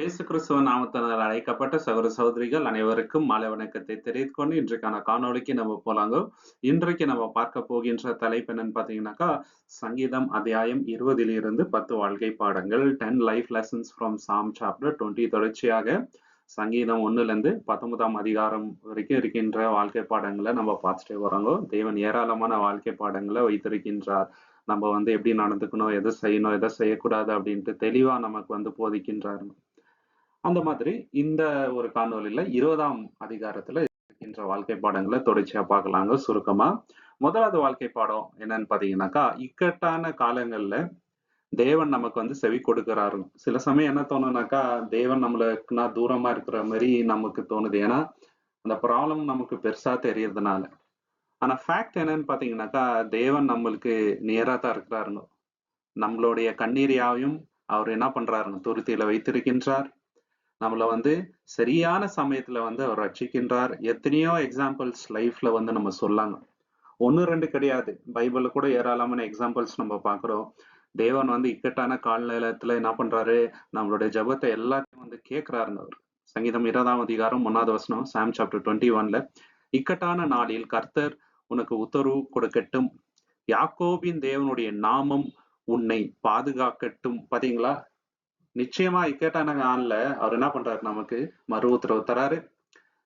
இயேசு கிறிஸ்துவ நாமத்தினால் அழைக்கப்பட்ட சகோதர சகோதரிகள் அனைவருக்கும் மாலை வணக்கத்தை தெரிவித்துக்கொண்டு இன்றைக்கான காணொளிக்கு நம்ம போலாங்க. இன்றைக்கு நம்ம பார்க்க போகின்ற தலைப்பு என்னன்னு பார்த்தீங்கன்னாக்கா சங்கீதம் அத்தியாயம் இருபதிலிருந்து பத்து வாழ்க்கை பாடங்கள் ten life lessons from psalm chapter twenty தொடர்ச்சியாக சங்கீதம் ஒன்றுலேருந்து பத்தொன்பதாம் அதிகாரம் வரைக்கும் இருக்கின்ற வாழ்க்கை பாடங்களை நம்ம பார்த்துட்டே வரோங்க. தேவன் ஏராளமான வாழ்க்கை பாடங்களை வைத்திருக்கின்றார். நம்ம வந்து எப்படி நடந்துக்கணும் எதை செய்யணும் எதை செய்யக்கூடாது அப்படின்ட்டு தெளிவாக நமக்கு வந்து போதிக்கின்றார். அந்த மாதிரி இந்த ஒரு காணொலியில இருபதாம் அதிகாரத்துல இருக்கின்ற வாழ்க்கை பாடங்களை தொடர்ச்சியா பார்க்கலாங்க சுருக்கமா. முதலாவது வாழ்க்கை பாடம் என்னன்னு பாத்தீங்கன்னாக்கா இக்கட்டான காலங்கள்ல தேவன் நமக்கு வந்து செவி கொடுக்கிறாரு. சில சமயம் என்ன தோணுனாக்கா தேவன் நம்மளுக்குனா தூரமா இருக்கிற மாதிரி நமக்கு தோணுது. ஏன்னா அந்த ப்ராப்ளம் நமக்கு பெருசா தெரியறதுனால. ஆனா ஃபேக்ட் என்னன்னு பாத்தீங்கன்னாக்கா தேவன் நம்மளுக்கு நியரா தான் இருக்கிறாருங்க. நம்மளுடைய கண்ணீரியாவையும் அவர் என்ன பண்றாருங்க துருத்தியில வைத்திருக்கின்றார். நம்மள வந்து சரியான சமயத்துல வந்து அவர் ரட்சிக்கின்றார். எத்தனையோ எக்ஸாம்பிள்ஸ் லைஃப்ல வந்து நம்ம சொல்லாங்க. ஒன்னு ரெண்டு கிடையாது. பைபிளில் கூட ஏராளமான எக்ஸாம்பிள்ஸ் நம்ம பாக்குறோம் தேவன் வந்து இக்கட்டான காலநிலத்துல என்ன பண்றாரு? நம்மளுடைய ஜபத்தை எல்லாத்தையும் வந்து கேட்கிறாருங்க அவர். சங்கீதம் இருபதாம் அதிகாரம் ஒன்னாவது வசனம் சாம் சாப்டர் டுவெண்ட்டி ஒன்ல இக்கட்டான நாளில் கர்த்தர் உனக்கு உத்தரவு கொடுக்கட்டும். யாக்கோபின் தேவனுடைய நாமம் உன்னை பாதுகாக்கட்டும். பாத்தீங்களா? நிச்சயமா இக்கேட்டானங்க நாள்ல அவர் என்ன பண்றாரு நமக்கு? மறு உத்தரவு தராரு.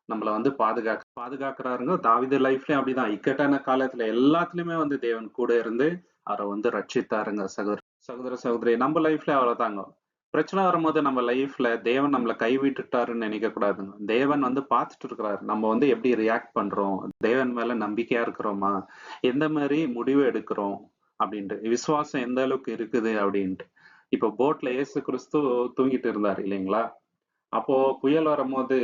நம்மள வந்து பாதுகாக்க பாதுகாக்கிறாருங்க. தாவித லைஃப்லயும் அப்படிதான். இக்கட்டான காலத்துல எல்லாத்துலயுமே வந்து தேவன் கூட இருந்து அவரை வந்து ரட்சித்தாருங்க சகோதர சகோதர சகோதரி. நம்ம லைஃப்ல அவரை தாங்க பிரச்சனை வரும்போது நம்ம லைஃப்ல தேவன் நம்மளை கைவிட்டுட்டாருன்னு நினைக்க கூடாதுங்க. தேவன் வந்து பார்த்துட்டு இருக்கிறாரு நம்ம வந்து எப்படி ரியாக்ட் பண்றோம்? தேவன் மேல நம்பிக்கையா இருக்கிறோமா? எந்த மாதிரி முடிவு எடுக்கிறோம்? அப்படின்ட்டு. விசுவாசம் எந்த அளவுக்கு இருக்குது? அப்படின்ட்டு. இப்போ போட்ல ஏசு கிறிஸ்து தூங்கிட்டு இருந்தாரு இல்லைங்களா? அப்போ புயல் வரும்போது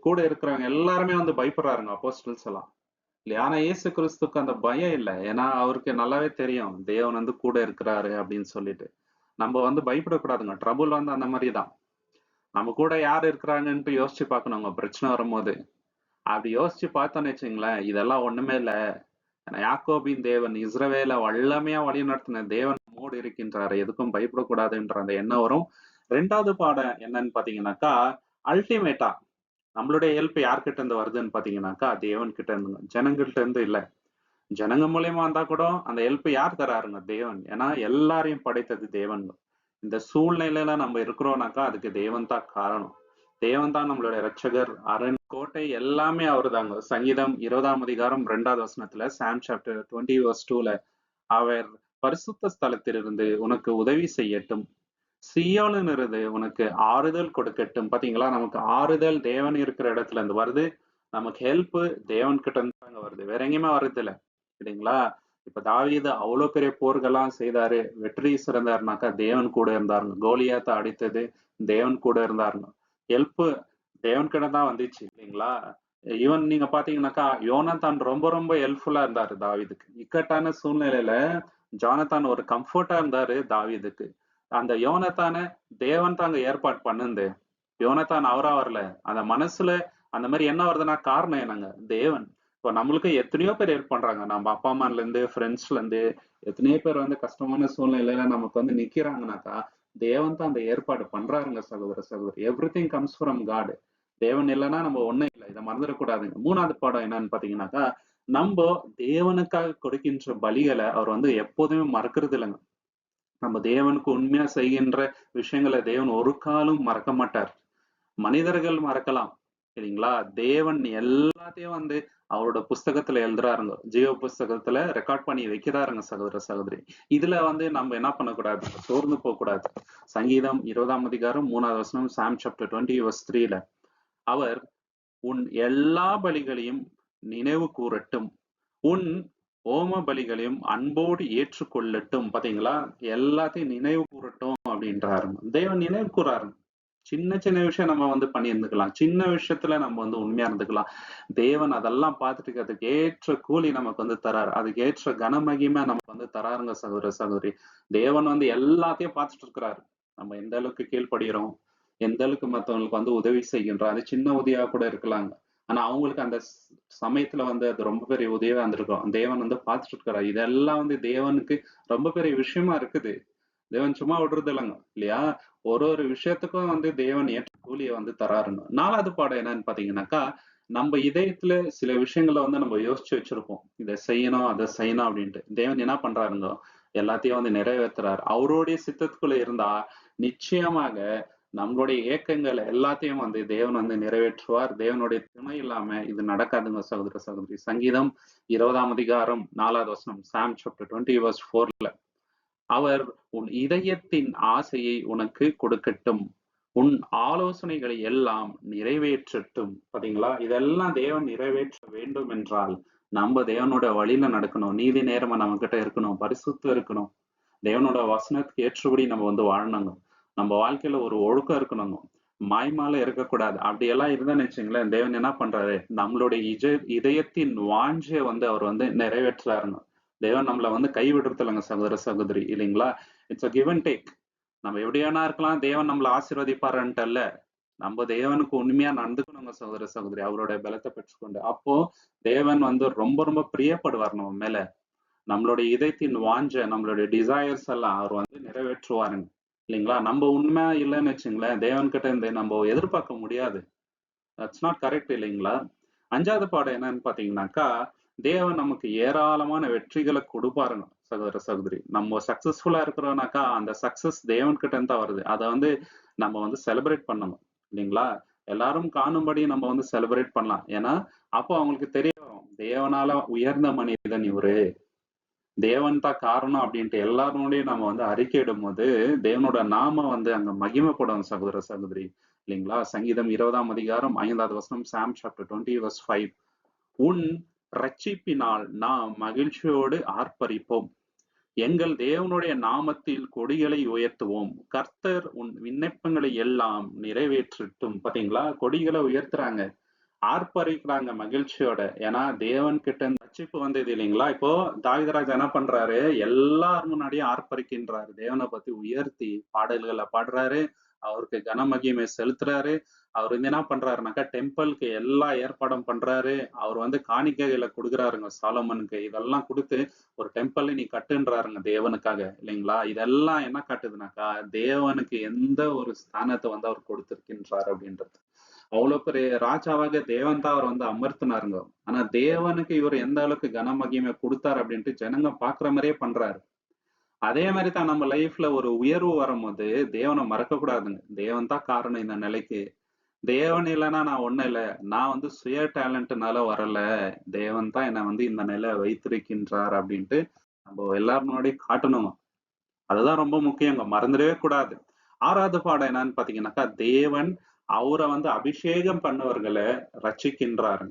கூட இருக்கிறவங்க எல்லாருமே வந்து பயப்படுறாருங்க அப்போஸ்டல்ஸ் எல்லாம். இல்லையா? ஆனா இயேசு கிறிஸ்துக்கு அந்த பயம் இல்லை. ஏன்னா அவருக்கு நல்லாவே தெரியும் தேவன் வந்து கூட இருக்கிறாரு அப்படின்னு சொல்லிட்டு. நம்ம வந்து பயப்படக்கூடாதுங்க. ட்ரபுள் வந்து அந்த மாதிரி தான். நம்ம கூட யார் இருக்கிறாங்கன்ட்டு யோசிச்சு பார்க்கணுங்க. பிரச்சனை வரும்போது. அப்படி யோசிச்சு பார்த்தோன்னு வச்சுங்களேன் இதெல்லாம் ஒண்ணுமே இல்லை. யாக்கோபின் தேவன் இஸ்ரவேல வல்லமையா வழி நடத்தின தேவன் மோடு இருக்கின்றார் எதுக்கும் பயப்படக்கூடாதுன்ற அந்த எண்ணம் வரும். ரெண்டாவது பாடம் என்னன்னு பாத்தீங்கன்னாக்கா அல்டிமேட்டா நம்மளுடைய ஹெல்ப் யார்கிட்ட இருந்து வருதுன்னு பாத்தீங்கன்னாக்கா தேவன் கிட்ட இருந்து ஜனங்கள்கிட்ட இருந்து இல்ல. ஜனங்க மூலியமா இருந்தா கூட அந்த ஹெல்ப் யார் தராருங்க? தேவன். ஏன்னா எல்லாரையும் படைத்தது தேவன் இந்த சூழ்நிலையில நம்ம இருக்கிறோம்னாக்கா அதுக்கு தேவன் தான் காரணம். தேவன் தான் நம்மளுடைய ரட்சகர் அரண் கோட்டை எல்லாமே அவர் தாங்க சங்கீதம் இருபதாம் அதிகாரம் ரெண்டாவது வசனத்துல சாம் சாப்டர் டுவெண்ட்டி வர்ஸ் டூல அவர் பரிசுத்த ஸ்தலத்திலிருந்து உனக்கு உதவி செய்யட்டும். சியோனிலிருந்து உனக்கு ஆறுதல் கொடுக்கட்டும். பாத்தீங்களா? நமக்கு ஆறுதல் தேவன் இருக்கிற இடத்துல இருந்து வருது. நமக்கு ஹெல்ப் தேவன் கிட்ட இருந்து வருது. வேற எங்கேயுமே வருது இல்ல. இல்லைங்களா? இப்ப தாவீது அவ்வளவு பெரிய போர்கள்லாம் செய்தாரு. வெற்றி சிறந்தாருனாக்கா தேவன் கூட இருந்தாருங்க. கோலியாத்த அடித்தது தேவன் கூட இருந்தாருங்க. ஹெல்ப் தேவன் கிட்ட தான் வந்துச்சு. இல்லைங்களா? ஈவன் நீங்க பாத்தீங்கன்னாக்கா யோனா தான் ரொம்ப ரொம்ப ஹெல்ப்ஃபுல்லா இருந்தாரு தாவிதுக்கு. இக்கட்டான சூழ்நிலையில ஜானத்தான் ஒரு கம்ஃபர்ட்டா இருந்தாரு தாவிதுக்கு. அந்த யோனத்தான தேவன் தாங்க ஏற்பாடு பண்ணுந்து யோனத்தான் அவரா வரல. அந்த மனசுல அந்த மாதிரி என்ன வருதுன்னா காரணம் என்னங்க? தேவன். இப்போ நம்மளுக்கு எத்தனையோ பேர் ஹெல்ப் பண்றாங்க. நம்ம அப்பா அம்மால இருந்து ஃப்ரெண்ட்ஸ்ல இருந்து எத்தனையோ பேர் வந்து கஷ்டமான சூழ்நிலையில நமக்கு வந்து நிக்கிறாங்கனாக்கா தேவன் தான் அந்த ஏற்பாடு பண்றாருங்க சகோதர சகோதரி. எவ்ரி திங் கம்ஸ் ஃப்ரம் காடு தேவன் இல்லைன்னா நம்ம ஒண்ணும் இல்லை. இதை மறந்துடக்கூடாதுங்க. மூணாவது பாடம் என்னன்னு பாத்தீங்கன்னாக்கா நம்ம தேவனுக்காக கொடுக்கின்ற பலிகளை அவர் வந்து எப்போதுமே மறக்கிறது இல்லைங்க நம்ம தேவனுக்கு உண்மையா செய்கின்ற விஷயங்களை தேவன் ஒரு காலம் மறக்க மாட்டார். மனிதர்கள் மறக்கலாம் சரிங்களா தேவன் எல்லாத்தையும் வந்து அவரோட புஸ்தகத்துல எழுதுறாருங்க. ஜீவ புஸ்தகத்துல ரெக்கார்ட் பண்ணி வைக்கிறாருங்க சகோதர சகோதரி. இதுல வந்து நம்ம என்ன பண்ணக்கூடாது? சோர்ந்து போக கூடாது சங்கீதம் இருபதாம் அதிகாரம் மூணாவது வசனம் சாம் சாப்டர் டுவெண்ட்டி வர்ஸ் த்ரீல அவர் உன் எல்லா பலிகளையும் நினைவு கூறட்டும் உன் ஓம பலிகளையும் அன்போடு ஏற்றுக்கொள்ளட்டும். பாத்தீங்களா? எல்லாத்தையும் நினைவு கூறட்டும் அப்படின்றாரு. தேவன் நினைவு கூறாரு சின்ன சின்ன விஷயம் நம்ம வந்து பண்ணியிருந்துக்கலாம். சின்ன விஷயத்துல நம்ம வந்து உண்மையா இருந்துக்கலாம். தேவன் அதெல்லாம் பார்த்துட்டு அதுக்கு ஏற்ற கூலி நமக்கு வந்து தராரு. அதுக்கு ஏற்ற கனமகிமை நமக்கு வந்து தராருங்க சகோதர சகோதரி. தேவன் வந்து எல்லாத்தையும் பார்த்துட்டு இருக்கிறாரு. நம்ம எந்த அளவுக்கு கீழ்படுகிறோம் எந்த அளவுக்கு மற்றவங்களுக்கு வந்து உதவி செய்கின்றோம் அது சின்ன உதவியா கூட இருக்கலாங்க. ஆனா அவங்களுக்கு அந்த சமயத்துல வந்து அது ரொம்ப பெரிய உதவியா இருந்திருக்கும். தேவன் வந்து பார்த்துட்டு இருக்கிறார் இதெல்லாம் வந்து தேவனுக்கு ரொம்ப பெரிய விஷயமா இருக்குது. தேவன் சும்மா விடுறது இல்லைங்க இல்லையா? ஒரு ஒரு விஷயத்துக்கும் வந்து தேவன் ஏற்ற கூலியை வந்து தராருன்னு நாலாவது பாடம் என்னன்னு பாத்தீங்கன்னாக்கா நம்ம இதயத்துல சில விஷயங்களை வந்து நம்ம யோசிச்சு வச்சிருப்போம். இதை செய்யணும் அதை செய்யணும் அப்படின்ட்டு. தேவன் என்ன பண்றாருங்க? எல்லாத்தையும் வந்து நிறைவேற்றுறாரு அவருடைய சித்தத்துக்குள்ள இருந்தா நிச்சயமாக நம்மளுடைய ஏக்கங்கள் எல்லாத்தையும் வந்து தேவன் வந்து நிறைவேற்றுவார். தேவனுடைய துணை இல்லாம இது நடக்காதுங்க சகோதர சகோதரி. சங்கீதம் இருபதாம் அதிகாரம் நாலாவது வசனம் சாம் சாப்டர் டுவெண்ட்டி வர்ஸ் ஃபோர்ல அவர் உன் இதயத்தின் ஆசையை உனக்கு கொடுக்கட்டும். உன் ஆலோசனைகளை எல்லாம் நிறைவேற்றட்டும். பாத்தீங்களா? இதெல்லாம் தேவன் நிறைவேற்ற வேண்டும் என்றால் நம்ம தேவனோட வழியில நடக்கணும். நீதி நேரமா நம்ம கிட்ட இருக்கணும். பரிசுத்தம் இருக்கணும். தேவனோட வசனத்துக்கு ஏற்றபடி நம்ம வந்து வாழணுங்க. நம்ம வாழ்க்கையில ஒரு ஒழுக்கம் இருக்கணுங்க மாய்மால இருக்கக்கூடாது. அப்படி எல்லாம் இருந்தான்னு வச்சுங்களேன் தேவன் என்ன பண்றாரு? நம்மளுடைய இஜ இதயத்தின் வாஞ்சை வந்து அவர் வந்து நிறைவேற்றாருங்க தேவன் நம்மளை வந்து கைவிடுறது இல்லைங்க சகோதர சகோதரி. இல்லைங்களா? It's a give and take நம்ம எப்படியானா இருக்கலாம் தேவன் நம்மளை ஆசீர்வதிப்பாருன்ட்டு இல்ல நம்ம தேவனுக்கு உண்மையா நடந்துக்கணுங்க சகோதர சகோதரி. அவருடைய பலத்தை பெற்றுக்கொண்டு. அப்போ தேவன் வந்து ரொம்ப ரொம்ப பிரியப்படுவார் நம்ம மேல. நம்மளுடைய இதயத்தின் வாஞ்ச நம்மளுடைய டிசையர்ஸ் எல்லாம் அவர் வந்து நிறைவேற்றுவாருங்க. இல்லைங்களா? நம்ம உண்மையா இல்லைன்னு வச்சுங்களேன் தேவன் கிட்ட இருந்து நம்ம எதிர்பார்க்க முடியாது. தட்ஸ் நாட் கரெக்ட் இல்லைங்களா? அஞ்சாவது பாடம் என்னன்னு பாத்தீங்கன்னாக்கா தேவன் நமக்கு ஏராளமான வெற்றிகளை கொடுப்பாருங்க சகோதர சகோதரி. நம்ம சக்சஸ்ஃபுல்லா இருக்கிறோம்னாக்கா அந்த சக்சஸ் தேவன் கிட்ட இருந்து தான் வருது. அதை வந்து நம்ம வந்து செலிப்ரேட் பண்ணணும் இல்லைங்களா? எல்லாரும் காணும்படி நம்ம வந்து செலிப்ரேட் பண்ணலாம். ஏன்னா அப்போ அவங்களுக்கு தெரிய வரும் தேவனால உயர்ந்த மனிதன் இவரு. தேவன் தான் காரணம் அப்படின்ட்டு எல்லாரோடையும் நம்ம வந்து அறிக்கையிடும் போது தேவனோட நாம வந்து அங்க மகிமைப்படும் சகோதர சகோதரி இல்லைங்களா? சங்கீதம் இருபதாம் அதிகாரம் ஐந்தாவது வசனம் psalm chapter twenty verse five உன் ரட்சிப்பினால் நாம் மகிழ்ச்சியோடு ஆர்ப்பரிப்போம். எங்கள் தேவனுடைய நாமத்தில் கொடிகளை உயர்த்துவோம். கர்த்தர் உன் விண்ணப்பங்களை எல்லாம் நிறைவேற்றட்டும். பாத்தீங்களா? கொடிகளை உயர்த்துறாங்க. ஆர்ப்பரிக்கிறாங்க மகிழ்ச்சியோட. ஏன்னா தேவன் கிட்ட ரட்சிப்பு வந்தது இல்லைங்களா? இப்போ தாவிதராஜ் என்ன பண்றாரு? எல்லார் முன்னாடியும் ஆர்ப்பரிக்கின்றாரு. தேவனை பத்தி உயர்த்தி பாடல்களை பாடுறாரு. அவருக்கு கனமகிமை செலுத்துறாரு. அவர் வந்து என்ன பண்றாருனாக்கா டெம்பிளுக்கு எல்லா ஏற்பாடும் பண்றாரு. அவர் வந்து காணிக்கைகளை கொடுக்குறாருங்க சாலமனுக்கு. இதெல்லாம் கொடுத்து ஒரு டெம்பிள் நீ கட்டுன்றாருங்க தேவனுக்காக இல்லைங்களா? இதெல்லாம் என்ன காட்டுதுனாக்கா தேவனுக்கு எந்த ஒரு ஸ்தானத்தை வந்து அவர் கொடுத்திருக்கின்றார் அப்படின்றது. அவ்வளவு பெரிய ராஜாவாக தேவன் தான் அவர் வந்து அமர்த்தினாருங்க. ஆனா தேவனுக்கு இவர் எந்த அளவுக்கு கனமகிமை கொடுத்தாரு அப்படின்ட்டு ஜனங்க பாக்குற மாதிரியே பண்றாரு. அதே மாதிரி தான் நம்ம லைஃப்ல ஒரு உயர்வு வரும்போது தேவனை மறக்க கூடாதுங்க தேவன் தான் காரணம் இந்த நிலைக்கு. தேவன் இல்லைன்னா நான் ஒண்ணும் இல்லை. நான் வந்து சுய டேலண்ட்னால வரல. தேவன் தான் என்னை வந்து இந்த நிலை வைத்திருக்கின்றார் அப்படின்ட்டு நம்ம எல்லாரும் முன்னாடி காட்டணுங்க. அதுதான் ரொம்ப முக்கியங்க. மறந்துடவே கூடாது. ஆறாவது பாடம் என்னன்னு பாத்தீங்கன்னாக்கா தேவன் அவரை வந்து அபிஷேகம் பண்ணவர்களை ரச்சிக்கின்றாரு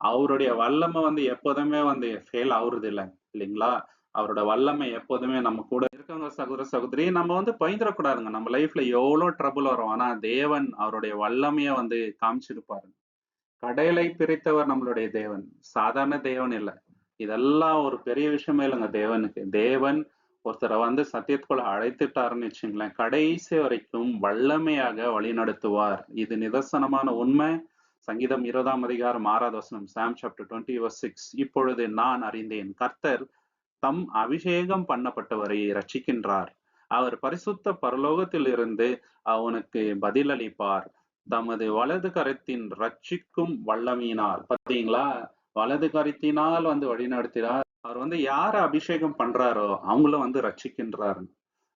அவருடைய வல்லமை வந்து எப்போதுமே வந்து ஃபெயில் ஆகுறது இல்லை இல்லைங்களா? அவரோட வல்லமை எப்போதுமே நம்ம கூட இருக்கவங்க சகோதர சகோதரி நம்ம வந்து பயந்துடக்கூடாதுங்க. நம்ம லைஃப்ல எவ்வளோ ட்ரபுள் வரும். ஆனா தேவன் அவருடைய வல்லமைய வந்து காமிச்சிருப்பாரு. கடையிலை பிரித்தவர் நம்மளுடைய தேவன். சாதாரண தேவன் இல்லை. இதெல்லாம் ஒரு பெரிய விஷயமே இல்லைங்க தேவனுக்கு. தேவன் ஒருத்தரை வந்து சத்தியத்துக்குள்ள அழைத்துட்டாருன்னு வச்சுங்களேன் கடைசி வரைக்கும் வல்லமையாக வழிநடத்துவார். இது நிதர்சனமான உண்மை. சங்கீதம் இருபதாம் அதிகாரம் ஆறாவது வசனம் சாம் சாப்டர் டுவெண்ட்டி சிக்ஸ் இப்பொழுது நான் அறிந்தேன் கர்த்தர் தம் அபிஷேகம் பண்ணப்பட்டவரை ரட்சிக்கின்றார் அவர் பரிசுத்த பரலோகத்தில் இருந்து அவனுக்கு பதிலளிப்பார். தமது வலது கரத்தின் ரட்சிக்கும் வல்லமையினால். பார்த்தீங்களா வலது கரத்தினால் வந்து வழிநடத்தினார். அவர் வந்து யார அபிஷேகம் பண்றாரோ அவங்கள வந்து ரட்சிக்கின்றாரு.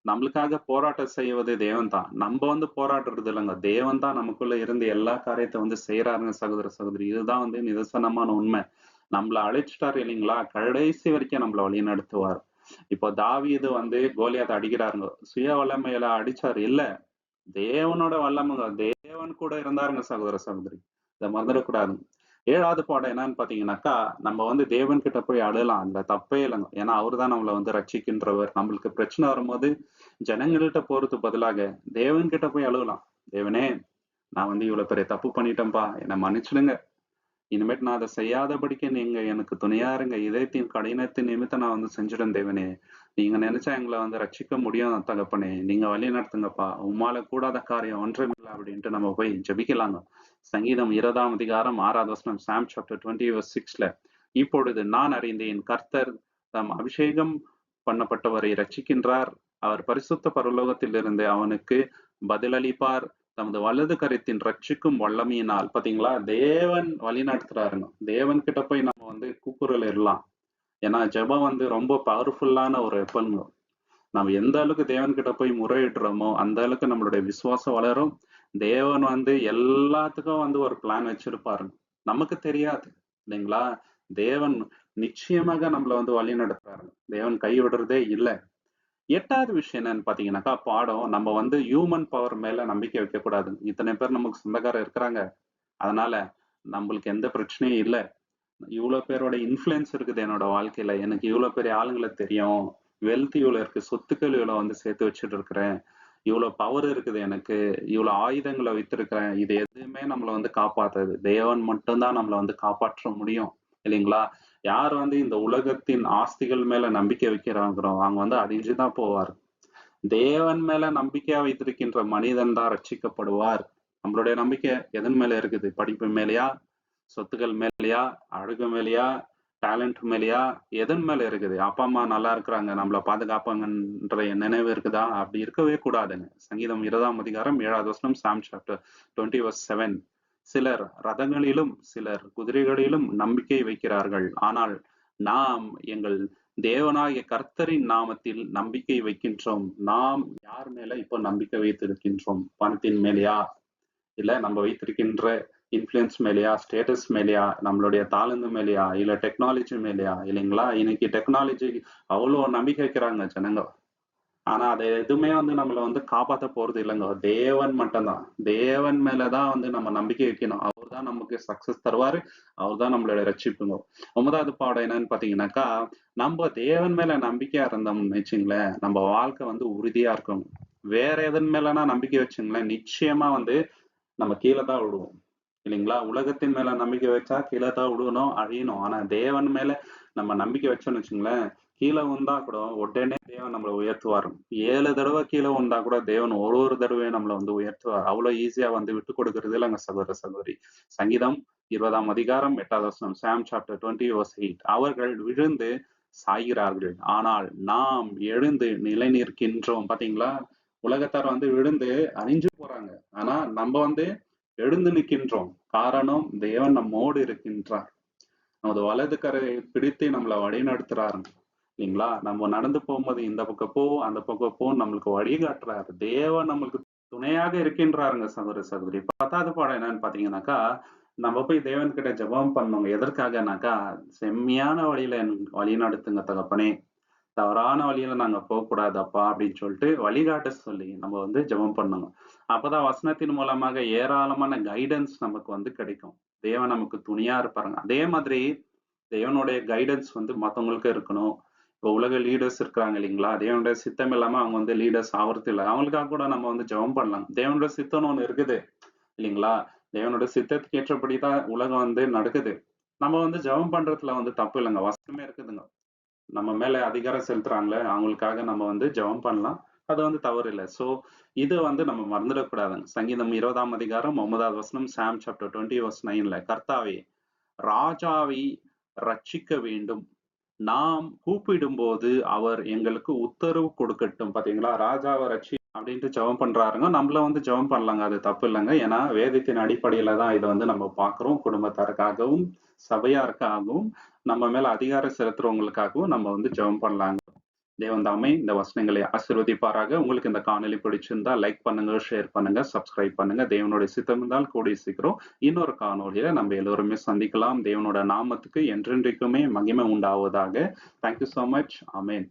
நம்மளுக்காக போராட்டம் செய்வது தேவன் தான் நம்ம வந்து போராடுறது இல்லைங்க. தேவன் தான் நமக்குள்ள இருந்து எல்லா காரியத்தை வந்து செய்யறாருங்க சகோதர சகோதரி. இதுதான் வந்து நிதர்சனமான உண்மை. நம்மளை அழைச்சிட்டாரு இல்லைங்களா? கடைசி வரைக்கும் நம்மளை வழி நடத்துவார். இப்போ இது வந்து கோலியாத அடிக்கிறாருங்க. சுய வல்லமையில அடிச்சாரு. இல்ல தேவனோட வல்லமைங்க. தேவன் கூட இருந்தாருங்க சகோதர சகோதரி. இதை மறந்துடக்கூடாதுங்க ஏழாவது பாடம் என்னன்னு பாத்தீங்கன்னாக்கா நம்ம வந்து தேவன் கிட்ட போய் அழலாம். அந்த தப்பே இல்லைங்க. ஏன்னா அவரு தான் நம்மளை வந்து ரட்சிக்கின்றவர். நம்மளுக்கு பிரச்சனை வரும்போது ஜனங்கள்கிட்ட போறது பதிலாக தேவன் கிட்ட போய் அழுகலாம். தேவனே நான் வந்து இவ்வளவு பெரிய தப்பு பண்ணிட்டேன்ப்பா என்னை மன்னிச்சிடுங்க. இனிமேட்டு நான் அதை செய்யாதபடிக்கு நீங்க எனக்கு துணையா இருங்க. இதயத்தின் கடினத்தின் நிமித்தம் நான் வந்து செஞ்சிடும் தேவனே. நீங்க நினைச்சா எங்களை வந்து ரட்சிக்க முடியும் தகப்பனே. நீங்க வழி நடத்துங்கப்பா. உமால கூடாத காரியம் ஒன்றும் இல்லை அப்படின்ட்டு நம்ம போய் ஜபிக்கலாங்க. சங்கீதம் இருபதாம் அதிகாரம் ஆறாவது வசனம் சாம் சாப்டர் டுவெண்ட்டி சிக்ஸ்ல இப்பொழுது நான் அறிந்தேன் கர்த்தர் தம் அபிஷேகம் பண்ணப்பட்டவரை ரட்சிக்கின்றார். அவர் பரிசுத்த பரலோகத்திலிருந்து அவனுக்கு பதிலளிப்பார். தமது வலது கருத்தின் ரட்சிக்கும் வல்லமையினால். பாத்தீங்களா? தேவன் வழி நடத்துறாருங்க. தேவன் கிட்ட போய் நம்ம வந்து கூக்குரல் இடலாம் ஏன்னா ஜெபம் வந்து ரொம்ப பவர்ஃபுல்லான ஒரு வெப்பன்ங்க நம்ம எந்த அளவுக்கு தேவன் கிட்ட போய் முறையிடுறோமோ அந்த அளவுக்கு நம்மளுடைய விசுவாசம் வளரும். தேவன் வந்து எல்லாத்துக்கும் வந்து ஒரு பிளான் வச்சிருப்பாரு. நமக்கு தெரியாது இல்லைங்களா? தேவன் நிச்சயமாக நம்மள வந்து வழி நடத்துறாரு. தேவன் கைவிடுறதே இல்லை. எட்டாவது விஷயம் என்னன்னு பாத்தீங்கன்னாக்கா பாடம். நம்ம வந்து ஹியூமன் பவர் மேல நம்பிக்கை வைக்க கூடாது இத்தனை பேர் நமக்கு சொந்தக்காரர் இருக்கிறாங்க. அதனால நம்மளுக்கு எந்த பிரச்சனையும் இல்லை. இவ்வளவு பேரோட இன்ஃப்ளூயன்ஸ் இருக்குது என்னோட வாழ்க்கையில. எனக்கு இவ்வளவு பெரிய ஆளுங்களை தெரியும். வெல்த் இவ்வளோ இருக்கு. சொத்துக்கள் இவ்வளவு வந்து சேர்த்து வச்சுட்டு இருக்கிறேன். இவ்வளவு பவர் இருக்குது எனக்கு. இவ்வளோ ஆயுதங்களை வைத்திருக்கிறேன். இது எதுவுமே நம்மளை வந்து காப்பாத்துறது தேவன் மட்டும்தான் நம்மளை வந்து காப்பாற்ற முடியும். இல்லைங்களா? யார் வந்து இந்த உலகத்தின் ஆஸ்திகள் மேல நம்பிக்கை வைக்கிறாங்கிறோம் அவங்க வந்து அழிஞ்சுதான் போவார். தேவன் மேல நம்பிக்கையா வைத்திருக்கின்ற மனிதன் தான் ரட்சிக்கப்படுவார். நம்மளுடைய நம்பிக்கை எதன் மேல இருக்குது? படிப்பு மேலயா? சொத்துக்கள் மேலேயா அழகு மேலேயா டேலண்ட் மேலேயா எதன் மேல இருக்குது? அப்பா அம்மா நல்லா இருக்கிறாங்க நம்மளை பாதுகாப்பாங்கன்ற நினைவு இருக்குதா? அப்படி இருக்கவே கூடாதுங்க. சங்கீதம் இருபதாம் அதிகாரம் ஏழாவது வசனம் psalm chapter twenty verse seven சிலர் ரதங்களிலும் சிலர் குதிரைகளிலும் நம்பிக்கை வைக்கிறார்கள். ஆனால் நாம் எங்கள் தேவனாகிய கர்த்தரின் நாமத்தில் நம்பிக்கை வைக்கின்றோம். நாம் யார் மேல இப்போ நம்பிக்கை வைத்திருக்கின்றோம்? பணத்தின் மேலையா? இல்ல நம்ம வைத்திருக்கின்ற இன்ஃப்ளூயன்ஸ் மேலேயா ஸ்டேட்டஸ் மேலேயா நம்மளுடைய தாளந்து மேலேயா இல்ல டெக்னாலஜி மேலேயா இல்லைங்களா? இன்னைக்கு டெக்னாலஜி அவ்வளோ நம்பிக்கை வைக்கிறாங்க ஜனங்க. ஆனா அது எதுவுமே வந்து நம்மளை வந்து காப்பாத்த போறது இல்லைங்க. தேவன் மட்டும்தான். தேவன் மேலதான் வந்து நம்ம நம்பிக்கை வைக்கணும். அவர் தான் நமக்கு சக்சஸ் தருவாரு. அவர் தான் நம்மளோட ரட்சிப்புங்க. ஒன்பதாவது பாடம் என்னன்னு பாத்தீங்கன்னாக்கா நம்ம தேவன் மேல நம்பிக்கையா இருந்தோம்னு வச்சுங்களேன் நம்ம வாழ்க்கை வந்து உறுதியா இருக்கும் வேற எதன் மேலனா நம்பிக்கை வச்சுங்களேன் நிச்சயமா வந்து நம்ம கீழே தான் விடுவோம் இல்லைங்களா? உலகத்தின் மேல நம்பிக்கை வச்சா கீழே தான் விழுகணும் அழியணும். ஆனா தேவன் மேல நம்ம நம்பிக்கை வச்சோம்னு வச்சுங்களேன் கீழே வந்தா கூட உடனே தேவன் நம்மளை உயர்த்துவார். ஏழு தடவை கீழே வந்தா கூட தேவன் ஒரு ஒரு தடவையும் நம்மளை வந்து உயர்த்துவார். அவ்வளவு ஈஸியா வந்து விட்டு கொடுக்கறது இல்லைங்க சகோதர சகோதரி. சங்கீதம் இருபதாம் அதிகாரம் எட்டாவது வருஷம் psalm chapter twenty verse eight அவர்கள் விழுந்து சாகிறார்கள். ஆனால் நாம் எழுந்து நிலை நிற்கின்றோம் பாத்தீங்களா? உலகத்தார் வந்து விழுந்து அழிஞ்சு போறாங்க. ஆனா நம்ம வந்து எழுந்து நிற்கின்றோம். காரணம் தேவன் நம்மோடு இருக்கின்றார். நமது வலது கரையை பிடித்து நம்மளை வழி நடத்துறாரு இல்லைங்களா? நம்ம நடந்து போகும்போது இந்த பக்கம் போ அந்த பக்கம் போ நம்மளுக்கு வழிகாட்டுறாரு தேவன் நம்மளுக்கு துணையாக இருக்கின்றாருங்க சகோதர சகோதரி. பத்தாவது பாடம் என்னன்னு பாத்தீங்கன்னாக்கா நம்ம போய் தேவன் கிட்ட ஜெபம் பண்ணோங்க எதற்காகனாக்கா செம்மையான வழியில வழி நடத்துங்க தகப்பனே. தவறான வழியில நாங்க போகக்கூடாதப்பா அப்படின்னு சொல்லிட்டு வழிகாட்ட சொல்லி நம்ம வந்து ஜெபம் பண்ணணும். அப்பதான் வசனத்தின் மூலமாக ஏராளமான கைடன்ஸ் நமக்கு வந்து கிடைக்கும். தேவன் நமக்கு துணியா இருப்பாருங்க. அதே மாதிரி தேவனுடைய கைடன்ஸ் வந்து மத்தவங்களுக்கு இருக்கணும். இப்போ உலக லீடர்ஸ் இருக்கிறாங்க இல்லைங்களா? தேவனுடைய சித்தம் இல்லாம அவங்க வந்து லீடர்ஸ் ஆகிறது இல்லை. அவங்களுக்காக கூட நம்ம வந்து ஜெபம் பண்ணலாம். தேவனுடைய சித்தம்னு ஒண்ணு இருக்குது இல்லைங்களா? தேவனுடைய சித்தத்துக்கு ஏற்றபடிதான் உலகம் வந்து நடக்குது. நம்ம வந்து ஜெபம் பண்றதுல வந்து தப்பு இல்லைங்க. வசனமே இருக்குதுங்க. நம்ம மேல அதிகாரம் செலுத்துறாங்களே அவங்களுக்காக நம்ம வந்து ஜெபம் பண்ணலாம். அது வந்து தவறு இல்லை. ஸோ இது வந்து நம்ம மறந்துடக்கூடாதுங்க. சங்கீதம் இருபதாம் அதிகாரம் ஒன்பதாவது வசனம் சாம் சாப்டர் டுவெண்ட்டி வர்ஸ் நைன்ல கர்த்தாவே ராஜாவை ரட்சிக்க வேண்டும். நாம் கூப்பிடும்போது அவர் எங்களுக்கு உத்தரவு கொடுக்கட்டும். பாத்தீங்களா? ராஜாவை ரட்சி அப்படின்ட்டு ஜெபம் பண்றாருங்க. நம்மள வந்து ஜெபம் பண்ணலாங்க. அது தப்பு இல்லைங்க. ஏன்னா வேதத்தின் அடிப்படையில தான் இதை வந்து நம்ம பார்க்கறோம். குடும்பத்தாருக்காகவும் சபையாருக்காகவும் நம்ம மேல அதிகாரம் செலுத்துறவங்களுக்காகவும் நம்ம வந்து ஜெபம் பண்ணலாங்க. தேவந்தாமை இந்த வசனங்களை ஆசிர்வதிப்பாராக. உங்களுக்கு இந்த காணொலி பிடிச்சிருந்தா லைக் பண்ணுங்க ஷேர் பண்ணுங்க சப்ஸ்கிரைப் பண்ணுங்க. தேவனுடைய சித்தம் இருந்தால் கூடிய சீக்கிரம் இன்னொரு காணொலியில நம்ம எல்லோருமே சந்திக்கலாம். தேவனோட நாமத்துக்கு என்றென்றைக்குமே மகிமை உண்டாவதாக. தேங்க்யூ ஸோ மச் அமேன்